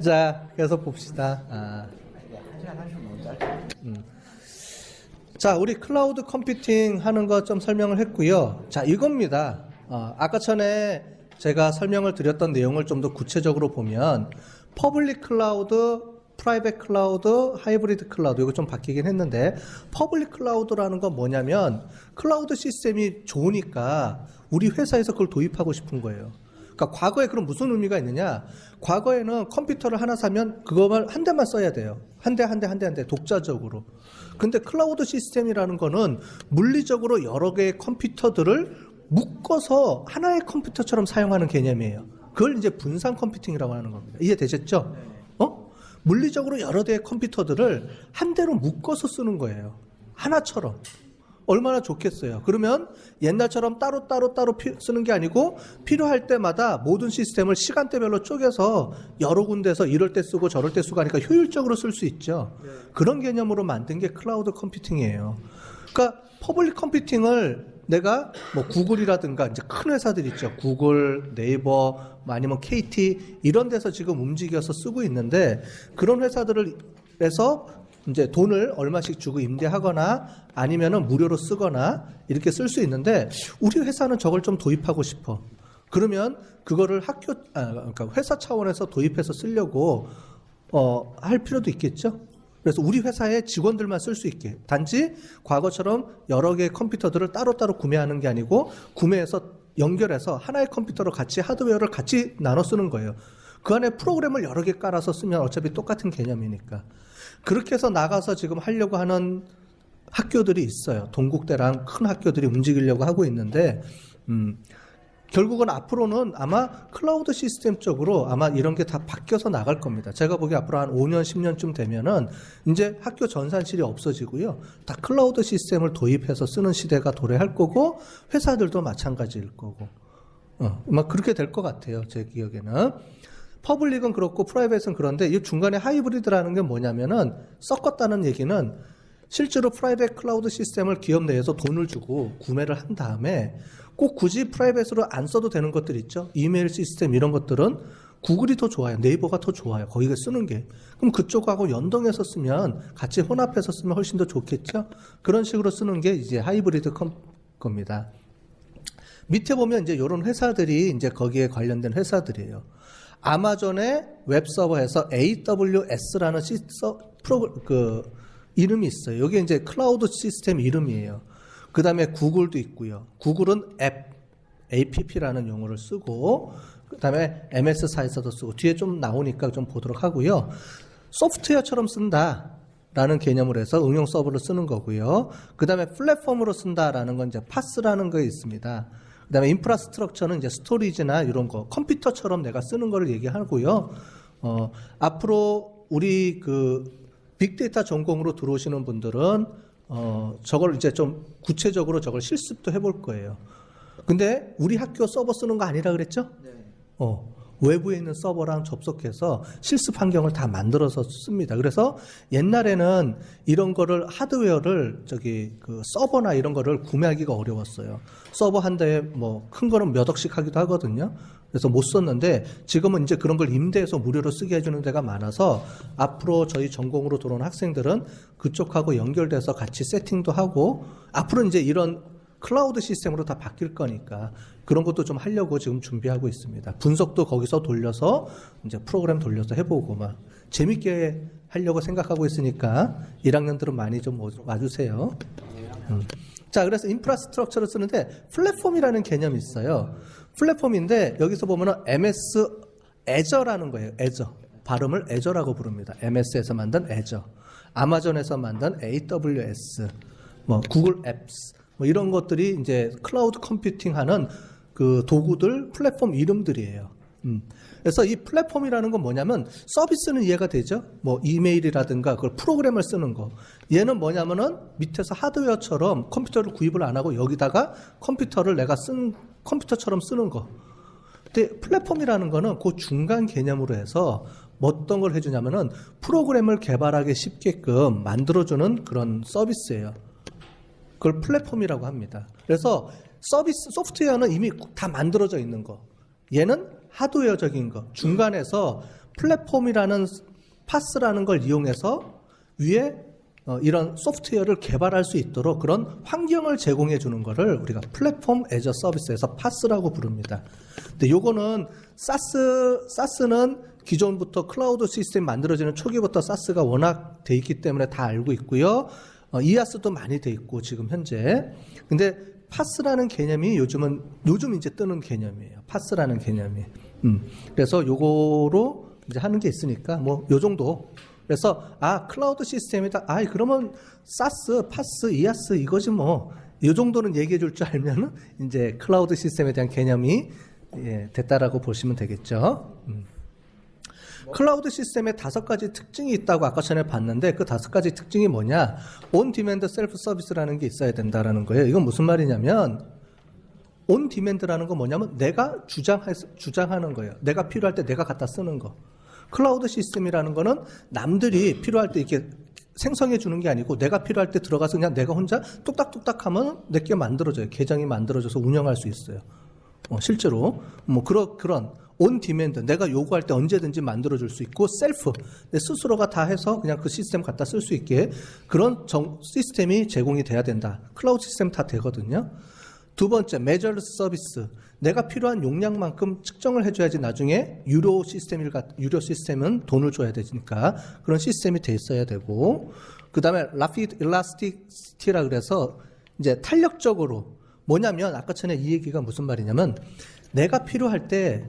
자, 계속 봅시다. 아. 음. 자, 우리 클라우드 컴퓨팅 하는 거좀 설명을 했고요. 자, 이겁니다. 어, 아까 전에 제가 설명을 드렸던 내용을 좀 더 구체적으로 보면 퍼블릭 클라우드, 프라이빗 클라우드, 하이브리드 클라우드 이거 좀 바뀌긴 했는데 퍼블릭 클라우드라는 건 뭐냐면 클라우드 시스템이 좋으니까 우리 회사에서 그걸 도입하고 싶은 거예요. 그러니까 과거에 그럼 무슨 의미가 있느냐? 과거에는 컴퓨터를 하나 사면 그거만 한 대만 써야 돼요. 한 대, 한 대, 한 대, 한 대, 독자적으로. 근데 클라우드 시스템이라는 거는 물리적으로 여러 개의 컴퓨터들을 묶어서 하나의 컴퓨터처럼 사용하는 개념이에요. 그걸 이제 분산 컴퓨팅이라고 하는 겁니다. 이해되셨죠? 어? 물리적으로 여러 대의 컴퓨터들을 한 대로 묶어서 쓰는 거예요. 하나처럼. 얼마나 좋겠어요. 그러면 옛날처럼 따로따로 따로 피- 쓰는 게 아니고 필요할 때마다 모든 시스템을 시간대별로 쪼개서 여러 군데서 이럴 때 쓰고 저럴 때 쓰고 하니까 효율적으로 쓸 수 있죠. 그런 개념으로 만든 게 클라우드 컴퓨팅이에요. 그러니까 퍼블릭 컴퓨팅을 내가 뭐 구글이라든가 이제 큰 회사들 있죠. 구글, 네이버, 뭐 아니면 KT 이런 데서 지금 움직여서 쓰고 있는데 그런 회사들을 해서 이제 돈을 얼마씩 주고 임대하거나 아니면은 무료로 쓰거나 이렇게 쓸 수 있는데 우리 회사는 저걸 좀 도입하고 싶어. 그러면 그거를 학교 아 그러니까 회사 차원에서 도입해서 쓰려고 어, 할 필요도 있겠죠. 그래서 우리 회사의 직원들만 쓸 수 있게. 단지 과거처럼 여러 개의 컴퓨터들을 따로따로 구매하는 게 아니고 구매해서 연결해서 하나의 컴퓨터로 같이 하드웨어를 같이 나눠 쓰는 거예요. 그 안에 프로그램을 여러 개 깔아서 쓰면 어차피 똑같은 개념이니까. 그렇게 해서 나가서 지금 하려고 하는 학교들이 있어요. 동국대랑 큰 학교들이 움직이려고 하고 있는데, 음, 결국은 앞으로는 아마 클라우드 시스템 쪽으로 아마 이런 게 다 바뀌어서 나갈 겁니다. 제가 보기에 앞으로 한 5년, 10년쯤 되면은 이제 학교 전산실이 없어지고요. 다 클라우드 시스템을 도입해서 쓰는 시대가 도래할 거고 회사들도 마찬가지일 거고. 어, 아마 그렇게 될 것 같아요. 제 기억에는. 퍼블릭은 그렇고 프라이빗은 그런데 이 중간에 하이브리드라는 게 뭐냐면은 섞었다는 얘기는 실제로 프라이빗 클라우드 시스템을 기업 내에서 돈을 주고 구매를 한 다음에 꼭 굳이 프라이빗으로 안 써도 되는 것들 있죠. 이메일 시스템 이런 것들은 구글이 더 좋아요. 네이버가 더 좋아요. 거기가 쓰는 게. 그럼 그쪽하고 연동해서 쓰면 같이 혼합해서 쓰면 훨씬 더 좋겠죠. 그런 식으로 쓰는 게 이제 하이브리드 컴, 겁니다. 밑에 보면 이제 이런 회사들이 이제 거기에 관련된 회사들이에요. 아마존의 웹 서버에서 AWS라는 시서 프로 그 이름이 있어요. 여기 이제 클라우드 시스템 이름이에요. 그 다음에 구글도 있고요. 구글은 앱, APP라는 용어를 쓰고, 그 다음에 MS사에서도 쓰고, 뒤에 좀 나오니까 좀 보도록 하고요. 소프트웨어처럼 쓴다. 라는 개념으로 해서 응용 서버를 쓰는 거고요. 그 다음에 플랫폼으로 쓴다라는 건 이제 파스라는 거 있습니다. 그 다음에 인프라스트럭처는 이제 스토리지나 이런 거, 컴퓨터처럼 내가 쓰는 거를 얘기하고요. 어, 앞으로 우리 그 빅데이터 전공으로 들어오시는 분들은 어, 저걸 이제 좀 구체적으로 저걸 실습도 해볼 거예요. 근데 우리 학교 서버 쓰는 거 아니라 그랬죠? 어, 외부에 있는 서버랑 접속해서 실습 환경을 다 만들어서 씁니다. 그래서 옛날에는 이런 거를 하드웨어를 저기 그 서버나 이런 거를 구매하기가 어려웠어요. 서버 한 대에 뭐 큰 거는 몇 억씩 하기도 하거든요. 그래서 못 썼는데 지금은 이제 그런 걸 임대해서 무료로 쓰게 해주는 데가 많아서 앞으로 저희 전공으로 들어온 학생들은 그쪽하고 연결돼서 같이 세팅도 하고 앞으로 이제 이런 클라우드 시스템으로 다 바뀔 거니까 그런 것도 좀 하려고 지금 준비하고 있습니다. 분석도 거기서 돌려서 이제 프로그램 돌려서 해보고 막 재밌게 하려고 생각하고 있으니까 1학년들은 많이 좀 오- 와주세요. 음. 자, 그래서 인프라스트럭처를 쓰는데 플랫폼이라는 개념이 있어요. 플랫폼인데 여기서 보면은 MS 애저라는 거예요. 애저. 발음을 애저라고 부릅니다. MS에서 만든 애저. 아마존에서 만든 AWS. 뭐 구글 앱스. 뭐 이런 것들이 이제 클라우드 컴퓨팅 하는 그 도구들 플랫폼 이름들이에요. 음. 그래서 이 플랫폼이라는 건 뭐냐면 서비스는 이해가 되죠. 뭐 이메일이라든가 그걸 프로그램을 쓰는 거. 얘는 뭐냐면은 밑에서 하드웨어처럼 컴퓨터를 구입을 안 하고 여기다가 컴퓨터를 내가 쓴 컴퓨터처럼 쓰는 거. 근데 플랫폼이라는 거는 그 중간 개념으로 해서 뭐 어떤 걸 해주냐면은 프로그램을 개발하기 쉽게끔 만들어주는 그런 서비스예요. 그걸 플랫폼이라고 합니다. 그래서 서비스 소프트웨어는 이미 다 만들어져 있는 거. 얘는 하드웨어적인 거 중간에서 플랫폼이라는 파스라는 걸 이용해서 위에 어, 이런 소프트웨어를 개발할 수 있도록 그런 환경을 제공해 주는 거를 우리가 플랫폼 애저 서비스에서 파스라고 부릅니다. 근데 요거는 사스 사스는 기존부터 클라우드 시스템 만들어지는 초기부터 사스가 워낙 돼 있기 때문에 다 알고 있고요. 어, 이아스도 많이 돼 있고 지금 현재. 근데 파스라는 개념이 요즘은 요즘 이제 뜨는 개념이에요. 파스라는 개념이. 음. 그래서 요거로 이제 하는 게 있으니까 뭐 요 정도. 그래서 아 클라우드 시스템이다. 아 그러면 사스, 파스, 이아스 이거지 뭐. 요 정도는 얘기해 줄 줄 알면은 이제 클라우드 시스템에 대한 개념이 예, 됐다라고 보시면 되겠죠. 음. 클라우드 시스템에 다섯 가지 특징이 있다고 아까 전에 봤는데 그 다섯 가지 특징이 뭐냐? 온 디맨드 셀프 서비스라는 게 있어야 된다라는 거예요. 이건 무슨 말이냐면 온 디맨드라는 건 뭐냐면 내가 주장해, 주장하는 거예요. 내가 필요할 때 내가 갖다 쓰는 거. 클라우드 시스템이라는 거는 남들이 필요할 때 이렇게 생성해 주는 게 아니고 내가 필요할 때 들어가서 그냥 내가 혼자 뚝딱뚝딱 하면 내게 만들어져요. 계정이 만들어져서 운영할 수 있어요. 어, 실제로 뭐 그런 그런 온 디맨드 내가 요구할 때 언제든지 만들어 줄 수 있고 셀프 내 스스로가 다 해서 그냥 그 시스템 갖다 쓸 수 있게 그런 정, 시스템이 제공이 돼야 된다. 클라우드 시스템 다 되거든요. 두 번째 메저리스 서비스 내가 필요한 용량만큼 측정을 해줘야지 나중에 유료 시스템일 같 유료 시스템은 돈을 줘야 되니까 그런 시스템이 돼 있어야 되고 그 다음에 라피드 일라스티시티라 그래서 이제 탄력적으로 뭐냐면 아까 전에 이 얘기가 무슨 말이냐면 내가 필요할 때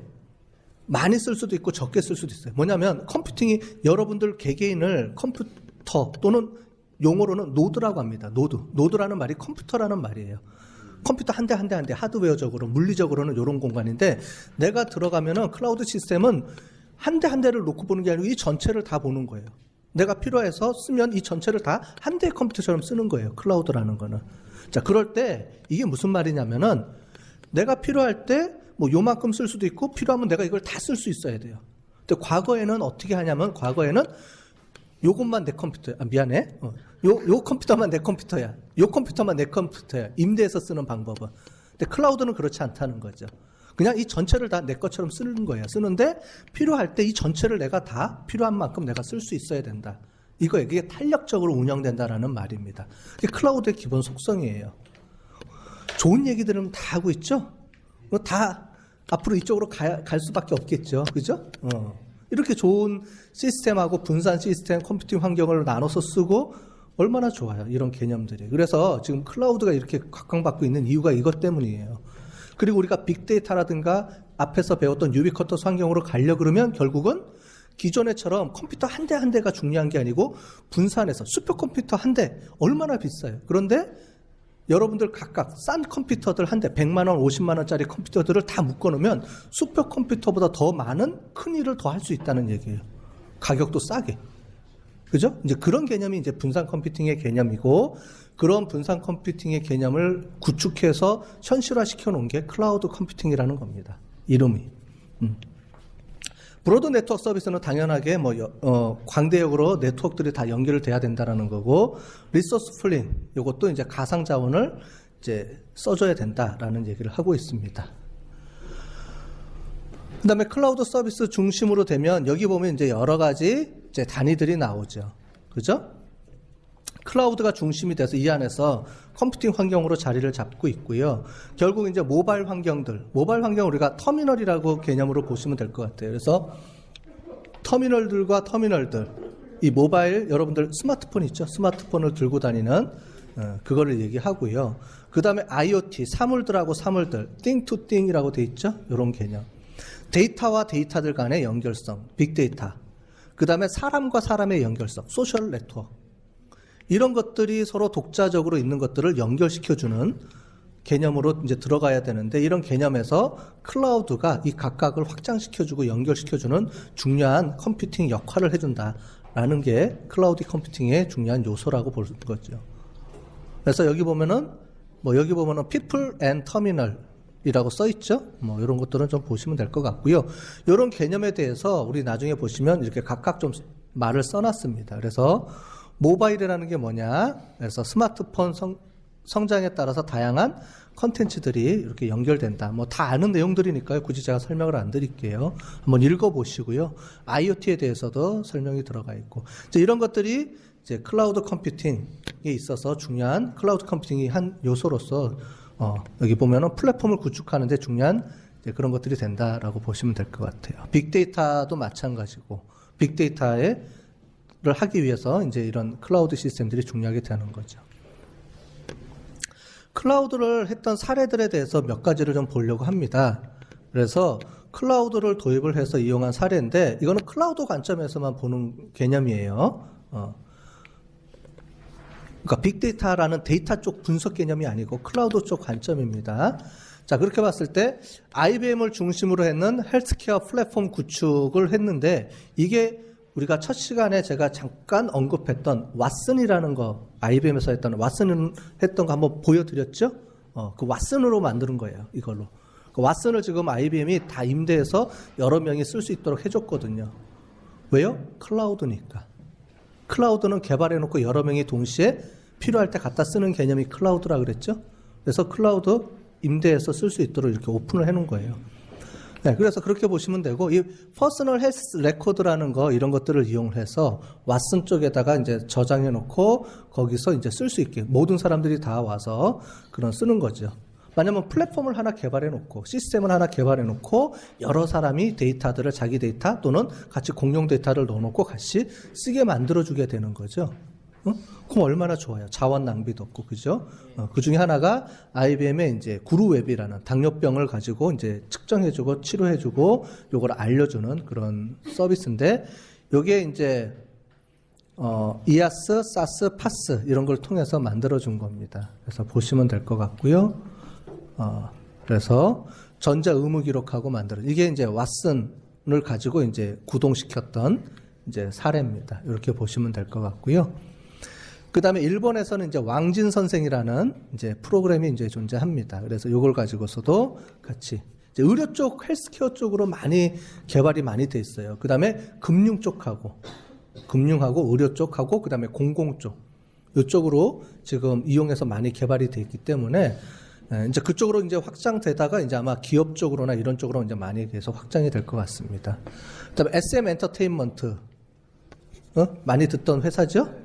많이 쓸 수도 있고 적게 쓸 수도 있어요. 뭐냐면 컴퓨팅이 여러분들 개개인을 컴퓨터 또는 용어로는 노드라고 합니다. 노드. 노드라는 말이 컴퓨터라는 말이에요. 컴퓨터 한 대 한 대 한 대 하드웨어적으로 물리적으로는 이런 공간인데 내가 들어가면은 클라우드 시스템은 한 대한 대를 놓고 보는 게 아니고 이 전체를 다 보는 거예요. 내가 필요해서 쓰면 이 전체를 다 한 대의 컴퓨터처럼 쓰는 거예요. 클라우드라는 거는. 자, 그럴 때 이게 무슨 말이냐면은 내가 필요할 때 뭐 요만큼 쓸 수도 있고 필요하면 내가 이걸 다 쓸 수 있어야 돼요. 근데 과거에는 어떻게 하냐면 과거에는 요것만 내 컴퓨터야. 아, 미안해. 어. 요, 요 컴퓨터만 내 컴퓨터야. 요 컴퓨터만 내 컴퓨터야. 임대해서 쓰는 방법은. 근데 클라우드는 그렇지 않다는 거죠. 그냥 이 전체를 다 내 것처럼 쓰는 거예요. 쓰는데 필요할 때 이 전체를 내가 다 필요한 만큼 내가 쓸 수 있어야 된다. 이거예요. 이게 탄력적으로 운영된다라는 말입니다. 이게 클라우드의 기본 속성이에요. 좋은 얘기들은 다 하고 있죠? 뭐다 앞으로 이쪽으로 가, 갈 수밖에 없겠죠. 그죠? 어. 이렇게 좋은 시스템하고 분산 시스템 컴퓨팅 환경을 나눠서 쓰고 얼마나 좋아요. 이런 개념들이. 그래서 지금 클라우드가 이렇게 각광받고 있는 이유가 이것 때문이에요. 그리고 우리가 빅데이터라든가 앞에서 배웠던 유비쿼터스 환경으로 가려 그러면 결국은 기존에처럼 컴퓨터 한대한 대가 중요한 게 아니고 분산해서 슈퍼컴퓨터 한 대 얼마나 비싸요. 그런데 여러분들 각각 싼 컴퓨터들 한 대 100만 원, 50만 원짜리 컴퓨터들을 다 묶어 놓으면 슈퍼컴퓨터보다 더 많은 큰 일을 더 할 수 있다는 얘기예요. 가격도 싸게. 그죠? 이제 그런 개념이 이제 분산 컴퓨팅의 개념이고 그런 분산 컴퓨팅의 개념을 구축해서 현실화 시켜 놓은 게 클라우드 컴퓨팅이라는 겁니다. 이름이. 음. 브로드 네트워크 서비스는 당연하게 뭐 여- 어, 광대역으로 네트워크들이 다 연결을 돼야 된다라는 거고 리소스 풀링 이것도 이제 가상 자원을 이제 써줘야 된다라는 얘기를 하고 있습니다. 그 다음에 클라우드 서비스 중심으로 되면 여기 보면 이제 여러 가지 이제 단위들이 나오죠. 그죠? 클라우드가 중심이 돼서 이 안에서 컴퓨팅 환경으로 자리를 잡고 있고요. 결국 이제 모바일 환경들, 모바일 환경 우리가 터미널이라고 개념으로 보시면 될 것 같아요. 그래서 터미널들과 터미널들, 이 모바일 여러분들 스마트폰 있죠? 스마트폰을 들고 다니는 어, 그거를 얘기하고요. 그 다음에 IoT, 사물들하고 사물들, thing to thing이라고 돼 있죠? 이런 개념. 데이터와 데이터들 간의 연결성, 빅데이터. 그 다음에 사람과 사람의 연결성, 소셜 네트워크. 이런 것들이 서로 독자적으로 있는 것들을 연결시켜주는 개념으로 이제 들어가야 되는데 이런 개념에서 클라우드가 이 각각을 확장시켜주고 연결시켜주는 중요한 컴퓨팅 역할을 해준다라는 게 클라우드 컴퓨팅의 중요한 요소라고 볼 거죠. 그래서 여기 보면은 뭐 여기 보면은 people and terminal 이라고 써 있죠. 뭐 이런 것들은 좀 보시면 될 것 같고요. 이런 개념에 대해서 우리 나중에 보시면 이렇게 각각 좀 말을 써놨습니다. 그래서 모바일이라는 게 뭐냐? 그래서 스마트폰 성, 성장에 따라서 다양한 컨텐츠들이 이렇게 연결된다. 뭐 다 아는 내용들이니까요. 굳이 제가 설명을 안 드릴게요. 한번 읽어보시고요. IoT에 대해서도 설명이 들어가 있고. 이제 이런 것들이 이제 클라우드 컴퓨팅에 있어서 중요한 클라우드 컴퓨팅이 한 요소로서 어, 여기 보면은 플랫폼을 구축하는데 중요한 그런 것들이 된다라고 보시면 될 것 같아요. 빅데이터도 마찬가지고 빅데이터 를 하기 위해서 이제 이런 클라우드 시스템들이 중요하게 되는 거죠. 클라우드를 했던 사례들에 대해서 몇 가지를 좀 보려고 합니다. 그래서 클라우드를 도입을 해서 이용한 사례인데 이거는 클라우드 관점에서만 보는 개념이에요. 어. 그러니까 빅데이터라는 데이터 쪽 분석 개념이 아니고 클라우드 쪽 관점입니다. 자, 그렇게 봤을 때 IBM을 중심으로 했는 헬스케어 플랫폼 구축을 했는데 이게 우리가 첫 시간에 제가 잠깐 언급했던 왓슨이라는 거 IBM에서 했던 왓슨 했던 거 한번 보여드렸죠? 어, 그 왓슨으로 만드는 거예요. 이걸로. 그 왓슨을 지금 IBM이 다 임대해서 여러 명이 쓸 수 있도록 해줬거든요. 왜요? 클라우드니까. 클라우드는 개발해놓고 여러 명이 동시에 필요할 때 갖다 쓰는 개념이 클라우드라 그랬죠? 그래서 클라우드 임대해서 쓸 수 있도록 이렇게 오픈을 해놓은 거예요. 네, 그래서 그렇게 보시면 되고 이 퍼스널 헬스 레코드라는 거 이런 것들을 이용해서 왓슨 쪽에다가 이제 저장해 놓고 거기서 이제 쓸 수 있게 모든 사람들이 다 와서 그런 쓰는 거죠. 만약에 플랫폼을 하나 개발해 놓고 시스템을 하나 개발해 놓고 여러 사람이 데이터들을 자기 데이터 또는 같이 공용 데이터를 넣어 놓고 같이 쓰게 만들어 주게 되는 거죠. 어? 그럼 얼마나 좋아요. 자원 낭비도 없고, 그죠? 어, 그 중에 하나가 IBM의 이제 구루웹이라는 당뇨병을 가지고 이제 측정해주고 치료해주고 요걸 알려주는 그런 서비스인데, 요게 이제, 어, 이아스, 사스, 파스 이런 걸 통해서 만들어준 겁니다. 그래서 보시면 될 것 같고요. 어, 그래서 전자 의무 기록하고 만들어. 이게 이제 왓슨을 가지고 이제 구동시켰던 이제 사례입니다. 이렇게 보시면 될 것 같고요. 그 다음에 일본에서는 이제 왕진 선생이라는 이제 프로그램이 이제 존재합니다. 그래서 이걸 가지고서도 같이 의료 쪽, 헬스케어 쪽으로 많이 개발이 많이 돼 있어요. 그 다음에 금융 쪽하고, 금융하고 의료 쪽하고, 그 다음에 공공 쪽. 이쪽으로 지금 이용해서 많이 개발이 돼 있기 때문에 예, 이제 그쪽으로 이제 확장되다가 이제 아마 기업 쪽으로나 이런 쪽으로 이제 많이 계속 확장이 될 것 같습니다. 그다음에 SM 엔터테인먼트 어? 많이 듣던 회사죠?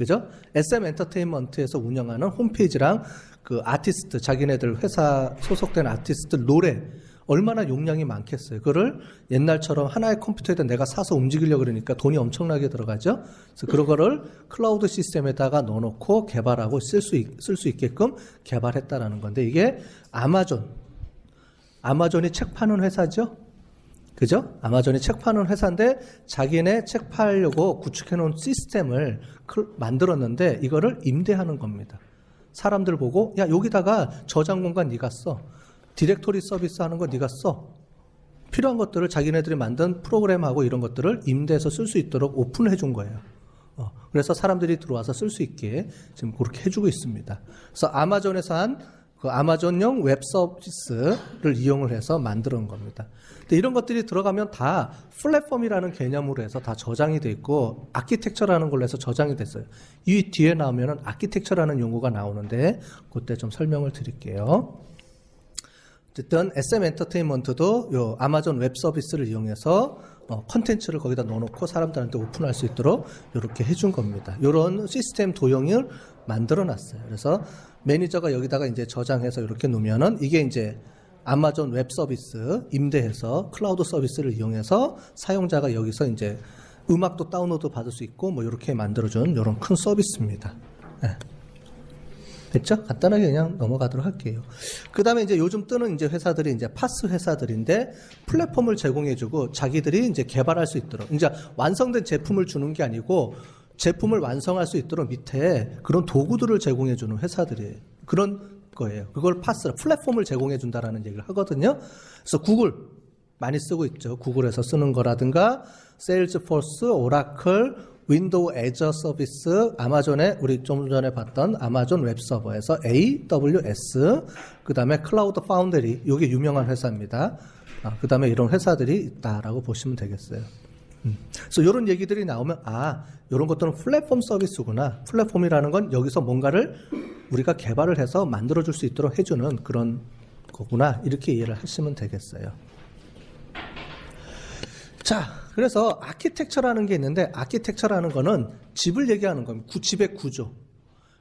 그죠? SM 엔터테인먼트에서 운영하는 홈페이지랑 그 아티스트 자기네들 회사 소속된 아티스트 노래 얼마나 용량이 많겠어요. 그거를 옛날처럼 하나의 컴퓨터에다 내가 사서 움직이려고 그러니까 돈이 엄청나게 들어가죠. 그래서 그런 거를 클라우드 시스템에다가 넣어놓고 개발하고 쓸수 쓸수 있게끔 개발했다라는 건데 이게 아마존 아마존이 책 파는 회사죠. 그죠? 아마존이 책 파는 회사인데 자기네 책 팔려고 구축해 놓은 시스템을 클- 만들었는데 이거를 임대하는 겁니다. 사람들 보고 야 여기다가 저장 공간 네가 써. 디렉토리 서비스 하는 거 네가 써. 필요한 것들을 자기네들이 만든 프로그램하고 이런 것들을 임대해서 쓸 수 있도록 오픈해 준 거예요. 어, 그래서 사람들이 들어와서 쓸 수 있게 지금 그렇게 해주고 있습니다. 그래서 아마존에서 한 그 아마존용 웹 서비스를 이용을 해서 만드는 겁니다. 근데 이런 것들이 들어가면 다 플랫폼이라는 개념으로 해서 다 저장이 돼 있고 아키텍처라는 걸로 해서 저장이 됐어요. 이 뒤에 나오면은 아키텍처라는 용어가 나오는데 그때 좀 설명을 드릴게요. 어쨌든 SM 엔터테인먼트도 요 아마존 웹 서비스를 이용해서 어, 컨텐츠를 거기다 넣어놓고 사람들한테 오픈할 수 있도록 이렇게 해준 겁니다. 이런 시스템 도형을 만들어 놨어요. 그래서 매니저가 여기다가 이제 저장해서 이렇게 놓으면은 이게 이제 아마존 웹 서비스 임대해서 클라우드 서비스를 이용해서 사용자가 여기서 이제 음악도 다운로드 받을 수 있고 뭐 이렇게 만들어준 이런 큰 서비스입니다. 네. 됐죠? 간단하게 그냥 넘어가도록 할게요. 그 다음에 이제 요즘 뜨는 이제 회사들이 이제 파스 회사들인데 플랫폼을 제공해주고 자기들이 이제 개발할 수 있도록 이제 완성된 제품을 주는 게 아니고 제품을 완성할 수 있도록 밑에 그런 도구들을 제공해주는 회사들이에요. 그런 거예요. 그걸 파스, 플랫폼을 제공해준다라는 얘기를 하거든요. 그래서 구글 많이 쓰고 있죠. 구글에서 쓰는 거라든가 세일즈포스, 오라클, 윈도우 애저 서비스, 아마존의 우리 좀 전에 봤던 아마존 웹 서버에서 AWS, 그 다음에 클라우드 파운드리, 이게 유명한 회사입니다. 아, 그 다음에 이런 회사들이 있다라고 보시면 되겠어요. 음. 그래서 이런 얘기들이 나오면 아 이런 것들은 플랫폼 서비스구나. 플랫폼이라는 건 여기서 뭔가를 우리가 개발을 해서 만들어 줄 수 있도록 해주는 그런 거구나. 이렇게 이해를 하시면 되겠어요. 자, 그래서 아키텍처라는 게 있는데 아키텍처라는 거는 집을 얘기하는 겁니다. 구- 집의 구조.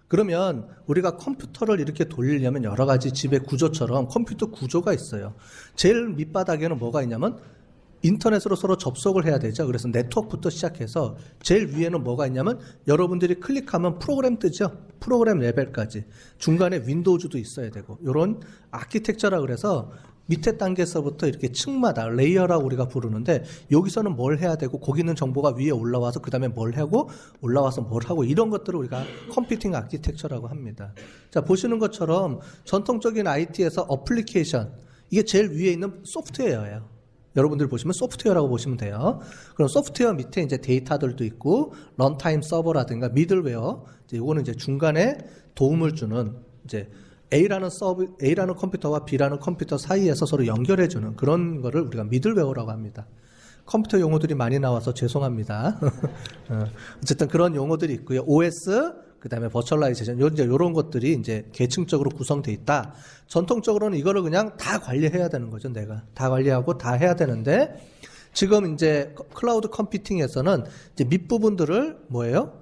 그러면 우리가 컴퓨터를 이렇게 돌리려면 여러 가지 집의 구조처럼 컴퓨터 구조가 있어요. 제일 밑바닥에는 뭐가 있냐면 인터넷으로 서로 접속을 해야 되죠. 그래서 네트워크부터 시작해서 제일 위에는 뭐가 있냐면 여러분들이 클릭하면 프로그램 뜨죠. 프로그램 레벨까지. 중간에 윈도우즈도 있어야 되고. 이런 아키텍처라 그래서 밑에 단계에서부터 이렇게 층마다 레이어라고 우리가 부르는데 여기서는 뭘 해야 되고 거기 있는 정보가 위에 올라와서 그 다음에 뭘 하고 올라와서 뭘 하고 이런 것들을 우리가 컴퓨팅 아키텍처라고 합니다. 자 보시는 것처럼 전통적인 IT에서 어플리케이션 이게 제일 위에 있는 소프트웨어예요. 여러분들 보시면 소프트웨어라고 보시면 돼요. 그럼 소프트웨어 밑에 이제 데이터들도 있고 런타임 서버라든가 미들웨어 이제 이거는 이제 중간에 도움을 주는 이제 A라는 서비 A라는 컴퓨터와 B라는 컴퓨터 사이에서 서로 연결해 주는 그런 거를 우리가 미들웨어라고 합니다. 컴퓨터 용어들이 많이 나와서 죄송합니다. 어, 어쨌든 그런 용어들이 있고요. OS 그 다음에 버추얼라이제이션 요 이제 요런 것들이 이제 계층적으로 구성돼 있다. 전통적으로는 이거를 그냥 다 관리해야 되는 거죠, 내가. 다 관리하고 다 해야 되는데 지금 이제 클라우드 컴퓨팅에서는 이제 밑부분들을 뭐예요?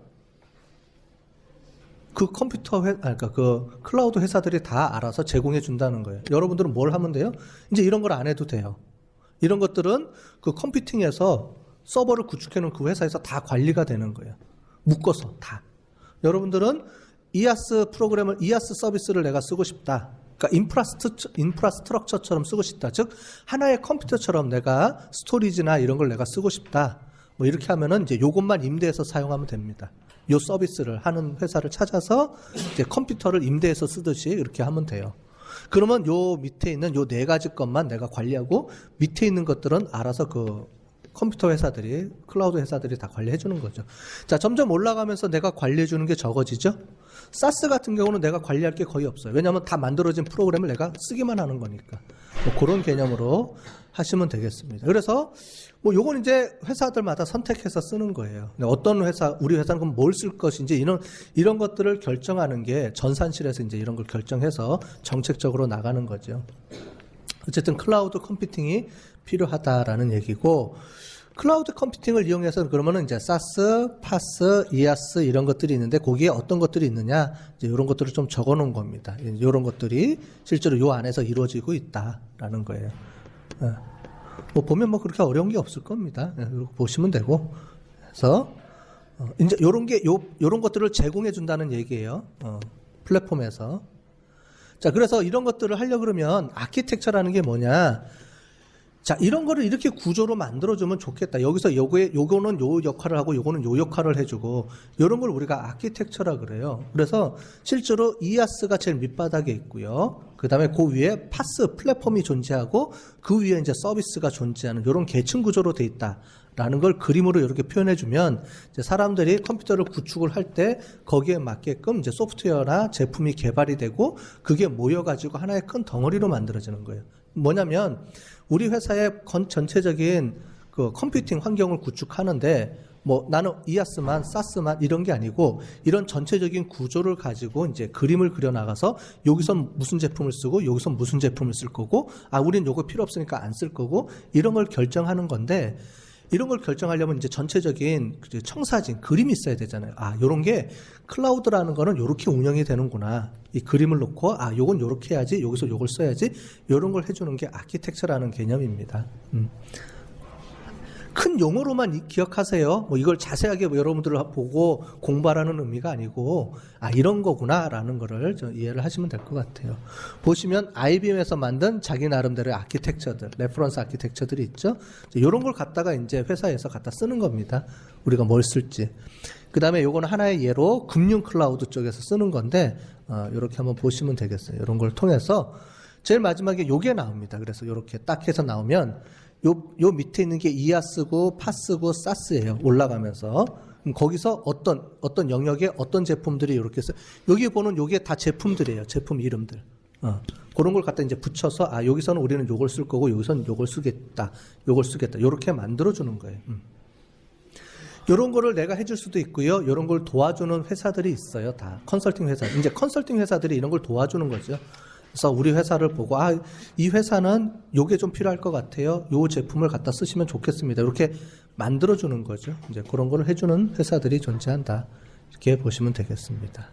그 컴퓨터 회, 아, 그러니까 그 클라우드 회사들이 다 알아서 제공해 준다는 거예요. 여러분들은 뭘 하면 돼요? 이제 이런 걸 안 해도 돼요. 이런 것들은 그 컴퓨팅에서 서버를 구축해 놓은 그 회사에서 다 관리가 되는 거예요. 묶어서 다. 여러분들은 이아스 프로그램을 이아스 서비스를 내가 쓰고 싶다. 그러니까 인프라스트 인프라스트럭처처럼 쓰고 싶다. 즉 하나의 컴퓨터처럼 내가 스토리지나 이런 걸 내가 쓰고 싶다. 뭐 이렇게 하면은 이제 요것만 임대해서 사용하면 됩니다. 요 서비스를 하는 회사를 찾아서 이제 컴퓨터를 임대해서 쓰듯이 이렇게 하면 돼요. 그러면 요 밑에 있는 요 네 가지 것만 내가 관리하고 밑에 있는 것들은 알아서 그 컴퓨터 회사들이 클라우드 회사들이 다 관리해 주는 거죠. 자, 점점 올라가면서 내가 관리해 주는 게 적어지죠. 사스 같은 경우는 내가 관리할 게 거의 없어요. 왜냐하면 다 만들어진 프로그램을 내가 쓰기만 하는 거니까. 뭐 그런 개념으로 하시면 되겠습니다. 그래서 뭐 요건 이제 회사들마다 선택해서 쓰는 거예요. 어떤 회사, 우리 회사는 그럼 뭘 쓸 것인지 이런 이런 것들을 결정하는 게 전산실에서 이제 이런 걸 결정해서 정책적으로 나가는 거죠. 어쨌든 클라우드 컴퓨팅이 필요하다라는 얘기고 클라우드 컴퓨팅을 이용해서 그러면은 이제 사스, 파스, 이아스 이런 것들이 있는데 거기에 어떤 것들이 있느냐 이제 이런 것들을 좀 적어 놓은 겁니다. 이런 것들이 실제로 요 안에서 이루어지고 있다라는 거예요. 예. 뭐 보면 뭐 그렇게 어려운 게 없을 겁니다. 예, 이렇게 보시면 되고 그래서 어, 이제 요런 게 요 요런 것들을 제공해 준다는 얘기예요. 어, 플랫폼에서 자, 그래서 이런 것들을 하려 그러면 아키텍처라는 게 뭐냐? 자, 이런 거를 이렇게 구조로 만들어주면 좋겠다. 여기서 요거에, 요거는 요 역할을 하고 요거는 요 역할을 해주고, 이런 걸 우리가 아키텍처라 그래요. 그래서 실제로 이아스가 제일 밑바닥에 있고요. 그 다음에 그 위에 파스 플랫폼이 존재하고, 그 위에 이제 서비스가 존재하는 이런 계층 구조로 돼 있다. 라는 걸 그림으로 이렇게 표현해 주면 이제 사람들이 컴퓨터를 구축을 할 때 거기에 맞게끔 이제 소프트웨어나 제품이 개발이 되고 그게 모여 가지고 하나의 큰 덩어리로 만들어지는 거예요. 뭐냐면 우리 회사의 건 전체적인 그 컴퓨팅 환경을 구축하는데 뭐 나는 이아스만 사스만 이런 게 아니고 이런 전체적인 구조를 가지고 이제 그림을 그려 나가서 여기선 무슨 제품을 쓰고 여기선 무슨 제품을 쓸 거고 아 우린 요거 필요 없으니까 안 쓸 거고 이런 걸 결정하는 건데 이런 걸 결정하려면 이제 전체적인 그 청사진 그림이 있어야 되잖아요. 아, 요런 게 클라우드라는 거는 요렇게 운영이 되는구나. 이 그림을 놓고 아, 요건 요렇게 해야지. 여기서 요걸 써야지. 요런 걸 해주는 게 아키텍처라는 개념입니다. 음. 큰 용어로만 이- 기억하세요. 뭐 이걸 자세하게 뭐 여러분들 보고 공부하라는 의미가 아니고 아 이런 거구나라는 거를 좀 이해를 하시면 될 것 같아요. 보시면 IBM에서 만든 자기 나름대로의 아키텍처들, 레퍼런스 아키텍처들이 있죠. 이런 걸 갖다가 이제 회사에서 갖다 쓰는 겁니다. 우리가 뭘 쓸지. 그 다음에 요거는 하나의 예로 금융 클라우드 쪽에서 쓰는 건데 어, 이렇게 한번 보시면 되겠어요. 이런 걸 통해서 제일 마지막에 요게 나옵니다. 그래서 이렇게 딱 해서 나오면 요, 요 밑에 있는 게 이아스고 파스고 사스예요. 올라가면서. 거기서 어떤, 어떤 영역에 어떤 제품들이 이렇게 써. 여기 보는 요게 다 제품들이에요. 제품 이름들. 어. 그런 걸 갖다 이제 붙여서 아, 여기서는 우리는 요걸 쓸 거고 여기서는 요걸 쓰겠다. 요걸 쓰겠다. 요렇게 만들어 주는 거예요. 음. 이런 거를 내가 해줄 수도 있고요. 이런 걸 도와주는 회사들이 있어요. 다 컨설팅 회사. 이제 컨설팅 회사들이 이런 걸 도와주는 거죠. 그래서 우리 회사를 보고 아 이 회사는 요게 좀 필요할 것 같아요. 요 제품을 갖다 쓰시면 좋겠습니다. 이렇게 만들어 주는 거죠. 이제 그런 거를 해주는 회사들이 존재한다. 이렇게 보시면 되겠습니다.